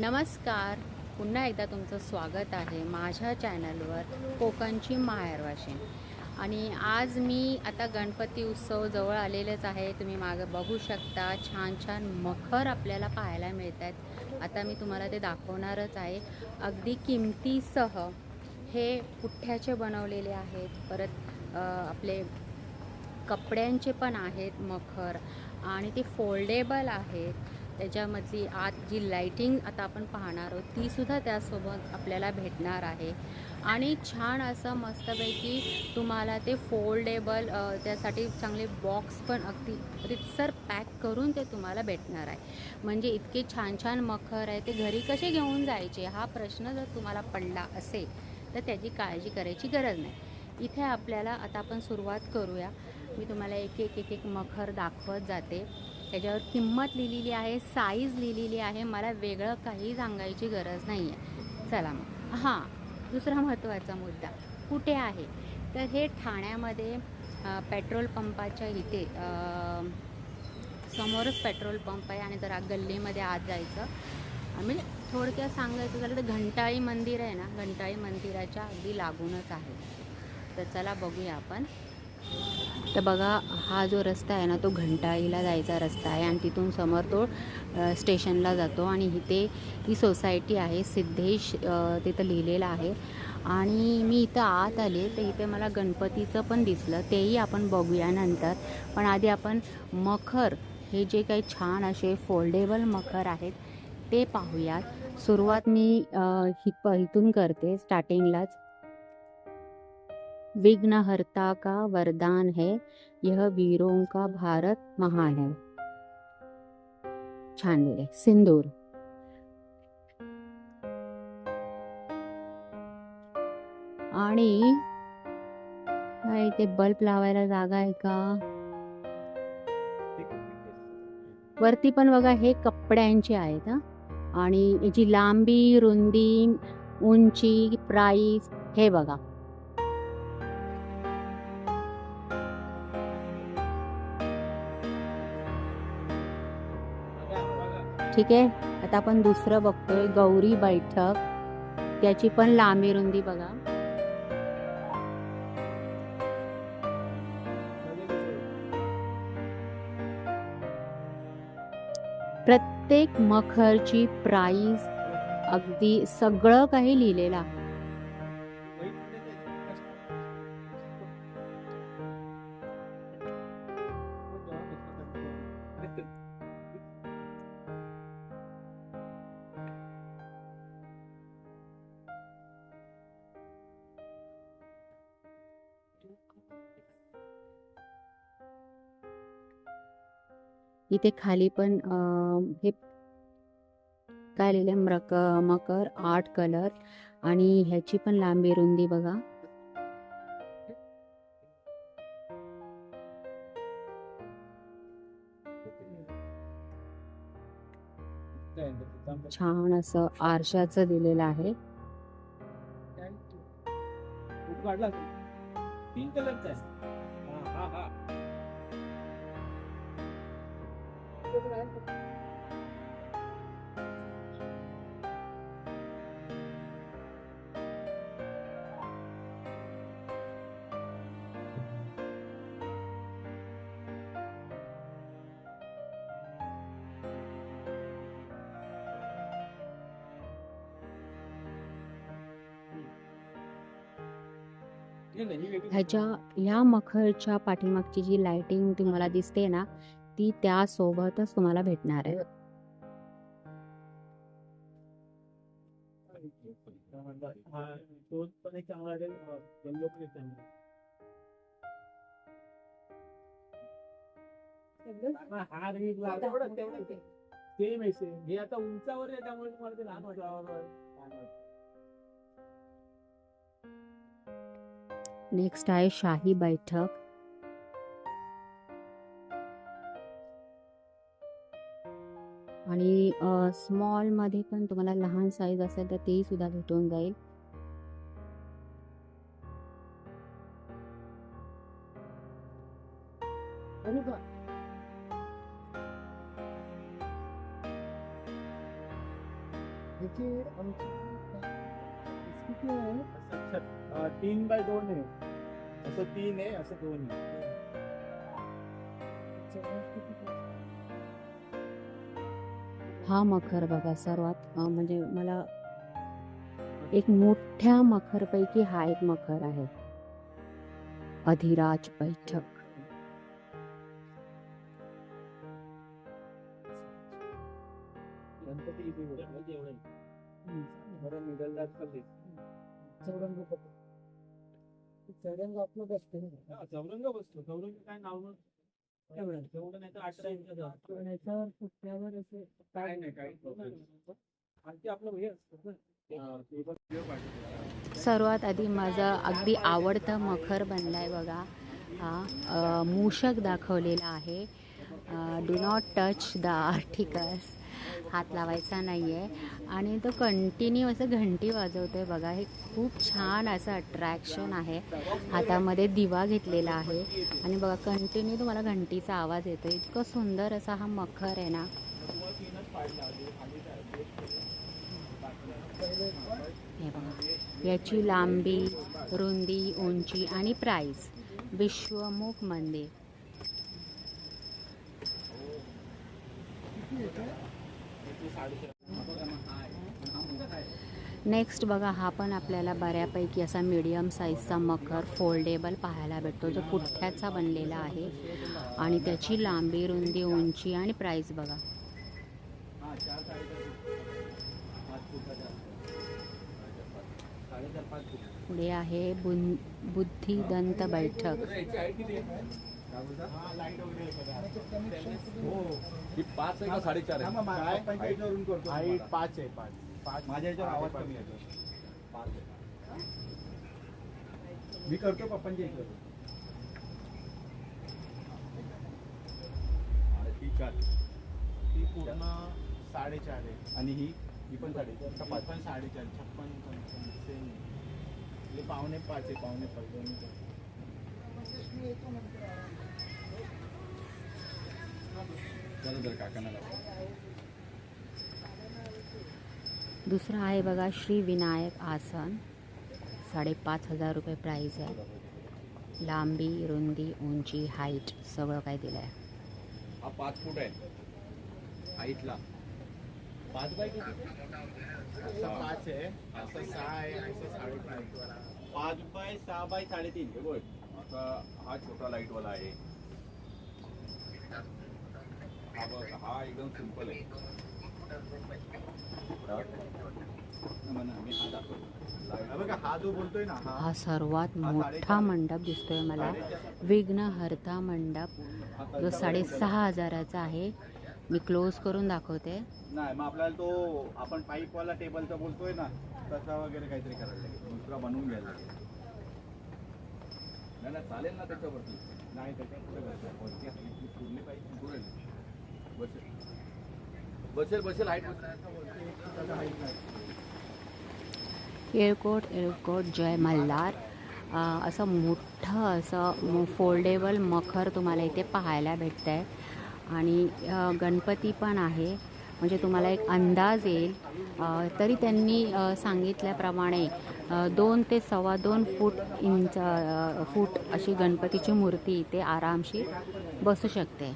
नमस्कार. पुन्हा एकदा तुमचं स्वागत आहे माझ्या चॅनलवर कोकणची माहेरवाशी आणि आज मी आता गणपती उत्सव जवळ आलेलेच आहे. तुम्ही मागं बघू शकता छान छान मखर आपल्याला पाहायला मिळत आहेत आता मी तुम्हाला ते दाखवणारच आहे. अगदी किमतीसह हे पुठ्ठ्याचे बनवलेले आहेत. परत आपले कपड्यांचे पण आहेत मखर. आणि ते फोल्डेबल आहेत. त्याच्यामधली आत जी लाईटिंग आता आपण पाहणार आहोत तीसुद्धा त्यासोबत आपल्याला भेटणार आहे. आणि छान असं मस्तपैकी तुम्हाला ते फोल्डेबल त्यासाठी चांगले बॉक्स पण अगदी रितसर पॅक करून ते तुम्हाला भेटणार आहे. म्हणजे इतके छान छान मखर आहे ते घरी कसे घेऊन जायचे हा प्रश्न जर तुम्हाला पडला असेल तर त्याची काळजी करायची गरज नाही. इथे आपल्याला आता आपण सुरुवात करूया. मी तुम्हाला एक एक एक एक मखर दाखवत जाते. त्याच्यावर किंमत लिहिलेली आहे साईज लिहिलेली आहे. मला वेगळं काही सांगायची गरज नाही आहे चला मग. हां दुसरा महत्त्वाचा मुद्दा. कुठे आहे? तर हे ठाण्यामध्ये पेट्रोल पंपाच्या इथे समोरच पेट्रोल पंप आहे आणि जरा गल्लीमध्ये आत जायचं. म्हणजे थोडक्यात सांगायचं झालं तर घंटाळी मंदिर आहे ना घंटाळी मंदिराच्या अगदी लागूनच आहे. तर चला बघूया आपण. तर बघा हा जो रस्ता आहे ना तो घंटाळीला जायचा रस्ता आहे आणि तिथून समोर तो स्टेशनला जातो आणि इथे ही सोसायटी आहे सिद्धेश तिथं लिहिलेलं आहे. आणि मी इथं आत आले तर इथे मला गणपतीचं पण दिसलं. तेही आपण बघूया नंतर. पण आधी आपण मखर हे जे काही छान असे फोल्डेबल मखर आहेत ते पाहूयात. सुरुवात मी हि इथून करते स्टार्टिंगलाच विघ्नहर्ता का वरदान है? यह वीरों का भारत महान है। छान लिहिले सिंदूर. आणि काय इथे बल्ब लावायला जागा आहे का? वरती पण बघा हे कपड्यांचे आहेत हा. आणि याची लांबी रुंदी उंची प्राईस हे बघा. ठीक आहे? आता आपण दुसरं बघतोय गौरी बैठक. त्याची पण लांबी रुंदी बघा. प्रत्येक मखरची प्राईस अगदी सगळं काही लिहिलेलं आहे. इथे खाली पण हे काय लिहिलंय? मक मकर आठ कलर आणि ह्याची पण लांबी रुंदी बघा. छान असं आरशाचं दिलेलं आहे. तीन कलरचा ह्याच्या ह्या मखरच्या पाठीमागची जी लाइटिंग तुम्हाला दिसते ना ती त्यासोबतच तुम्हाला भेटणार आहे हा, आहे, हे आता उंचावर आहे त्यामुळे तुम्हाला ते लहान वाटतं. नेक्स्ट आहे शाही बैठक आणि स्मॉलमध्ये पण तुम्हाला लहान साईज असेल तर तेही सुद्धा भेटून जाईल. तीन बाय दोन आहे. असं तीन आहे असं दोन आहे? हा मखर बघा सर्वात म्हणजे मला एक मोठ्या मखरपैकी हा एक मखर आहे. अधिराज बैठक. चौरंग आपलं चौरंग बसतो. चौरंग काय नाव? मग? एवढं तेवढं नाही तर अठरा इंचाचा पण याच्यावर पुठ्यावर असे काय नाही काय आणखी आपलं हे असतं ना. ते पण video पाठवतो. सर्वात आधी माझं अगदी आवडतं मखर बनलाय बघा. हा मूषक दाखवलेला आहे. Do not touch the articles हात लावायचा नाही आहे आणि तो कंटिन्यू असं घंटी वाजवतोय बघा. हे खूप छान असं अट्रॅक्शन आहे. हातामध्ये दिवा घेतलेला आहे. आणि बघा कंटिन्यू तुम्हाला घंटीचा आवाज येतो इतकं सुंदर असा हा मखर आहे ना. हे बघा. याची लांबी रुंदी उंची आणि प्राईस विश्वमुख मंदिर. नेक्स्ट बघा हा पण आपल्याला बऱ्यापैकी असा मीडियम साईजचा मखर फोल्डेबल पाहायला भेटतो जो पुठ्ठ्याचा बनलेला आहे. आणि त्याची लांबी रुंदी उंची आणि प्राईस बघा. पुढे आहे बुन बुद्धिदंत बैठक. ही पाच आहे का साडेचार आहे? हाईट. पाच आहे पाच. पाच. माझ्या याच्यावर आवाज कमी येतो पाच आहे. मी करतो पप्पांच्या ती चार. ती पूर्ण साडेचार आहे. आणि ही? ही पण साडेचार. पण साडेचार. छप्पन सेम हे पावणे पाच आहे पावणे पाच. दोन्ही दुसरं आहे बघा श्री विनायक आसन. साडेपाच हजार रुपये प्राईज आहे. लांबी रुंदी उंची हाईट सगळं काय दिलं आहे हा पाच फूट आहे. हाईटला पाच बाय पाच आहे. असं सहा आहे असं साडेपाच पाच बाय सहा बाय साडेतीन. हे बघ. आता हा छोटा लाइट वाला आहे. हा एकदम सिंपल आहे सर्वात मोठा मंडप दिसतोय मला. विघ्नहर्ता मंडप. जो साडेसहा हजाराचा आहे. मी क्लोज करून दाखवते. नाही मग आपल्याला तो आपण पाईपवाला टेबलचा बोलतोय ना तसा वगैरे काहीतरी करायला लागेल. दुसरा बनवून घ्यायला लागेल. नाही नाही चालेल ना त्याच्यावरती. नाही पुढे पाहिजे बसेल. बसेल बसेल हाईट येळकोट जय मल्हार. असं मोठं असं फोल्डेबल मखर तुम्हाला इथे पाहायला भेटतं आहे आणि गणपती पण आहे. म्हणजे तुम्हाला एक अंदाज येईल. तरी त्यांनी सांगितल्याप्रमाणे दोन ते सव्वा दोन फूट इंच फूट अशी गणपतीची मूर्ती इथे आरामशीर बसू शकते.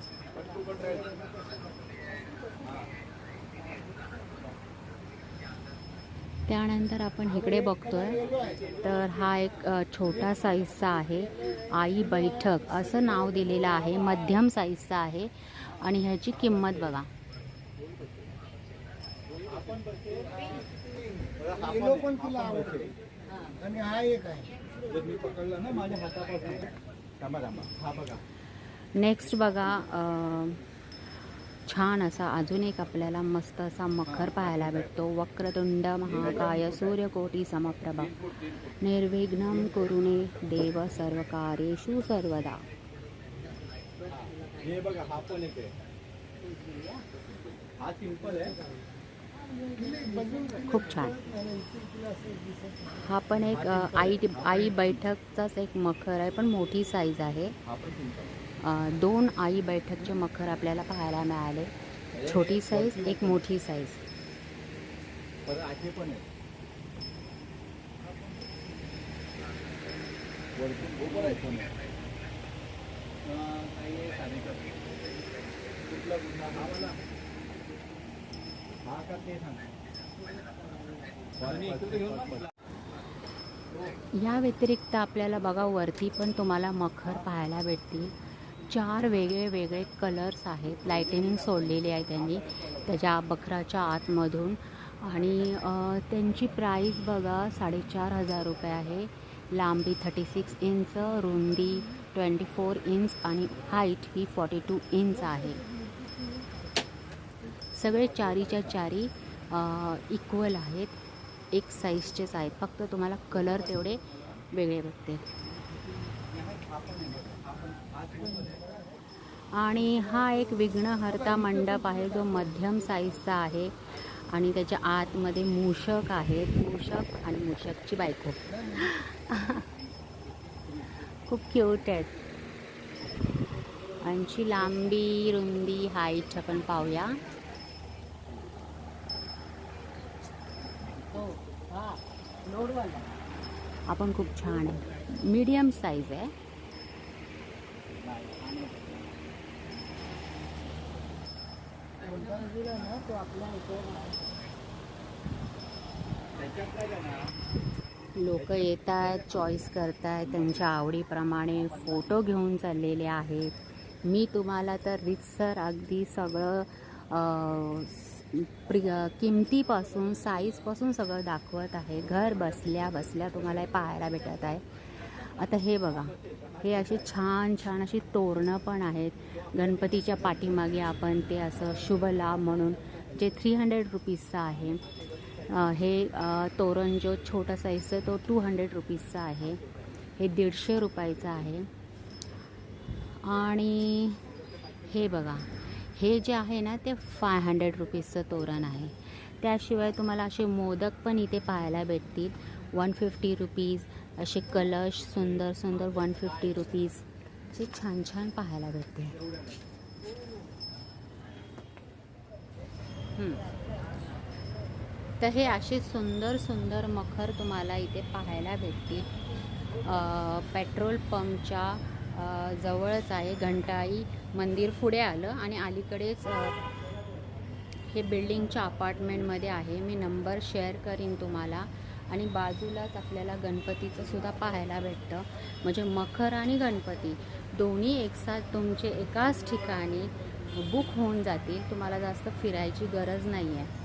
त्यानंतर आपण इकडे बघतोय. तर हा एक छोटा साईजचा आहे. आई बैठक असं नाव दिलेलं आहे. मध्यम साईजचा आहे. आणि ह्याची किंमत बघा. किलो पण तुला आवडते आणि हा. एक आहे जर मी पकडलं ना माझ्या हातापासून थांबा थांबा हा बघा नेक्स्ट बघा छान असा अजून एक आपल्याला मस्त असा मखर पाहायला भेटतो. वक्रतुंड महाकाय सूर्यकोटी समप्रभा. निर्विघ्नं कुरुणे देव सर्वदा. हा सिंपल आहे. खूप छान. हा पण एक आई आई बैठकचाच एक मखर आहे पण मोठी साईज आहे. हा दोन आई बैठकचे मखर आपल्याला पाहायला मिळाले. छोटी साईज एक मोठी साईज या व्यतिरिक्त आपल्याला बघा वरती पण तुम्हाला मखर पाहायला भेटतील. चार वेगळे वेगळे कलर्स आहेत. लायटिनिंग सोडलेली आहे त्यांनी त्याच्या बखराच्या आतमधून. आणि त्यांची प्राईस बघा साडेचार हजार रुपये आहे. लांबी थर्टी सिक्स इंच रुंदी ट्वेंटी फोर इंच आणि हाईट ही फॉर्टी टू इंच आहे. सगळे चारीच्या चारी इक्वल आहेत. एक साईजचेच आहेत. फक्त तुम्हाला कलर तेवढे वेगळे भेटते आणि हा एक विघ्नहर्ता मंडप आहे जो मध्यम साईजचा आहे आणि त्याच्या आतमध्ये मूषक आहेत मूषक आणि मूषकची बायको. खूप क्यूट आहेत. यांची लांबी रुंदी हाईट आपण पाहूया. हो हा आपण खूप छान आहे. मीडियम साईज आहे. दिला ना तो आपल्या लोक येत आहेत चॉईस करतायत त्यांच्या आवडीप्रमाणे फोटो घेऊन चाललेले आहेत. मी तुम्हाला तर रितसर अगदी सगळं प्रिय प्रि किमतीपासून साईजपासून सगळं दाखवत आहे. घर बसल्या बसल्या तुम्हाला हे पाहायला भेटत आहे. आता हे बघा. हे असे छान छान अशी तोरणं पण आहेत. गणपतीच्या पाठीमागे आपण ते असं शुभ लाभ म्हणून जे थ्री हंड्रेड रुपीजचं आहे हे तोरण जो छोटा साईजचा तो टू हंड्रेड रुपीजचा आहे. हे दीडशे रुपयाचं आहे. आणि हे बघा. हे जे आहे ना ते फाय हंड्रेड रुपीजचं तोरण आहे. त्याशिवाय तुम्हाला असे मोदक पण इथे पाहायला भेटतील. वन फिफ्टी रुपीज असे कलश सुंदर सुंदर वन फिफ्टी रुपीज जे छान छान पाहायला भेटते. तर हे असे सुंदर सुंदर मखर तुम्हाला इथे पाहायला भेटतील. पेट्रोल पंपच्या जवळच आहे घंटाई मंदिर. पुढे आलं आणि अलीकडेच हे बिल्डिंगच्या अपार्टमेंटमध्ये आहे. मी नंबर शेअर करीन तुम्हाला. आणि बाजूलाच आपल्याला गणपतीचं सुद्धा पाहायला भेटतं. म्हणजे मखर आणि गणपती दोन्ही एकसाथ तुमचे एकाच ठिकाणी बुक होऊन जातील. तुम्हाला जास्त फिरायची गरज नाही आहे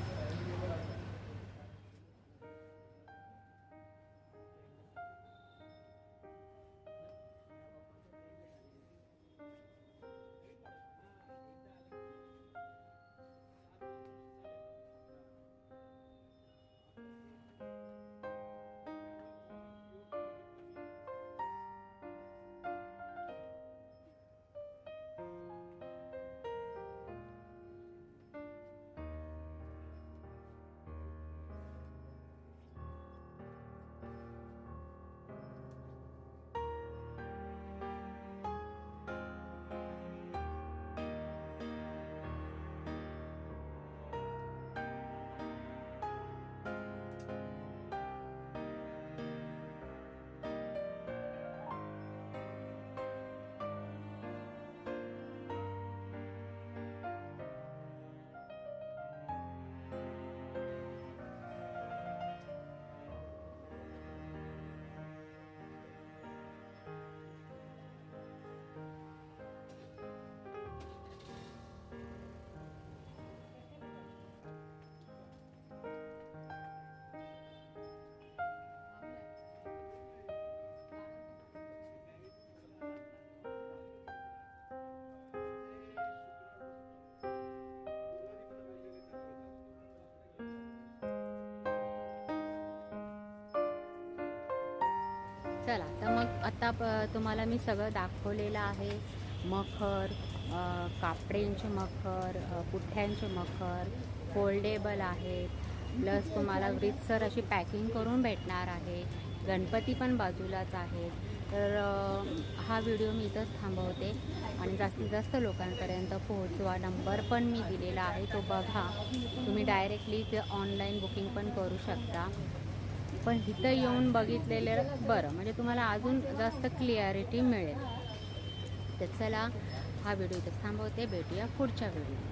चला तर मग आत्ता प- तुम्हाला मी सगळं दाखवलेलं आहे. मखर कापडेंचे मखर पुठ्ठ्यांचे मखर फोल्डेबल आहेत प्लस तुम्हाला रितसर अशी पॅकिंग करून भेटणार आहे. गणपती पण बाजूलाच आहेत तर हा व्हिडिओ मी इथंच थांबवते आणि जास्तीत जास्त लोकांपर्यंत पोहोचवा. नंबर पण मी दिलेला आहे तो बघा. तुम्ही डायरेक्टली ते ऑनलाईन बुकिंग पण करू शकता. पण इथं येऊन बघितलेलं बरं म्हणजे तुम्हाला अजून जास्त क्लिअरिटी मिळेल. तर चला हा व्हिडिओ इथं थांबवते. भेटूया पुढच्या व्हिडिओ.